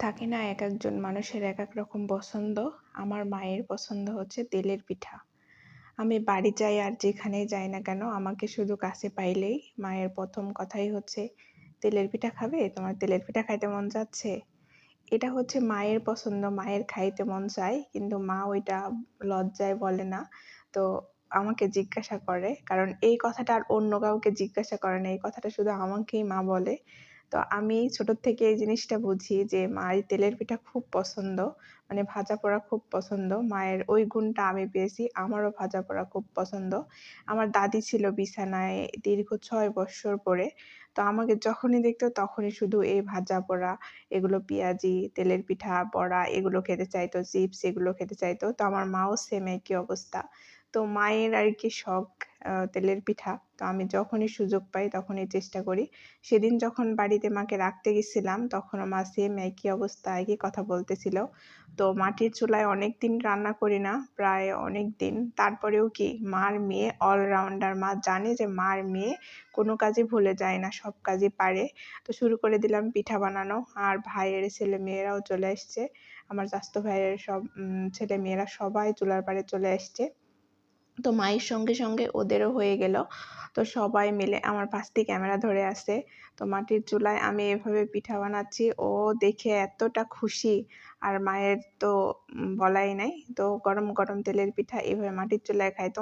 থাকে না এক একজন মানুষের এক এক রকম পছন্দ। আমার মায়ের পছন্দ হচ্ছে তেলের পিঠা। আমি বাড়ি যাই আর যেখানেই যাই না কেন, আমাকে শুধু কাছে পাইলেই মায়ের প্রথম কথাই হচ্ছে, তেলের পিঠা খাবে? তোমার তেলের পিঠা খাইতে মন যাচ্ছে? এটা হচ্ছে মায়ের পছন্দ, মায়ের খাইতে মন চায়, কিন্তু মা ওইটা লজ্জায় বলে না। তো আমাকে জিজ্ঞাসা করে, কারণ এই কথাটা আর অন্য কাউকে জিজ্ঞাসা করে না, এই কথাটা শুধু আমাকেই মা বলে। তো আমি ছোটোর থেকে এই জিনিসটা বুঝি যে, মায়ের তেলের পিঠা খুব পছন্দ। মানে ভাজা পোড়া খুব পছন্দ। মায়ের ওই গুণটা আমি পেয়েছি, আমারও ভাজা পোড়া খুব পছন্দ। আমার দাদি ছিল বিছানায় দীর্ঘ ছয় বছর পরে। তো আমাকে যখনই দেখতো তখনই শুধু এই ভাজা পোড়া, এগুলো পেঁয়াজি, তেলের পিঠা, বড়া এগুলো খেতে চাইতো, চিপস এগুলো খেতে চাইতো। তো আমার মাও সেম একই অবস্থা। তো মায়ের আর কি শখ তেলের পিঠা। তো আমি যখনই সুযোগ পাই তখনই চেষ্টা করি। সেদিন যখন বাড়িতে মাকে রাখতে গেছিলাম তখন মা সেম একই অবস্থা, একই কথা বলতেছিল। তো মাটির চুলায় অনেক দিন রান্না করি না, প্রায় অনেক দিন তারপরেও কি মার মেয়ে অলরাউন্ডার মা জানে যে মার মেয়ে কোনো কাজই ভুলে যায় না, সব কাজই পারে। তো শুরু করে দিলাম পিঠা বানানো আর ভাইয়ের ছেলে মেয়েরাও চলে এসছে আমার চাস্তো ভাইয়ের সব ছেলে মেয়েরা সবাই চুলার পাড়ে চলে এসছে তো মায়ের সঙ্গে সঙ্গে ওদেরও হয়ে গেল। তো সবাই মিলে আমার পাশ পাশটি ক্যামেরা ধরে আছে। তো মাটির চুলায় আমি এভাবে পিঠা বানাচ্ছি। ও দেখে এতটা খুশি। আর মায়ের তো বলাই নাই। তো গরম গরম তেলের পিঠা এভাবে মাটির চুলায় খায়। তো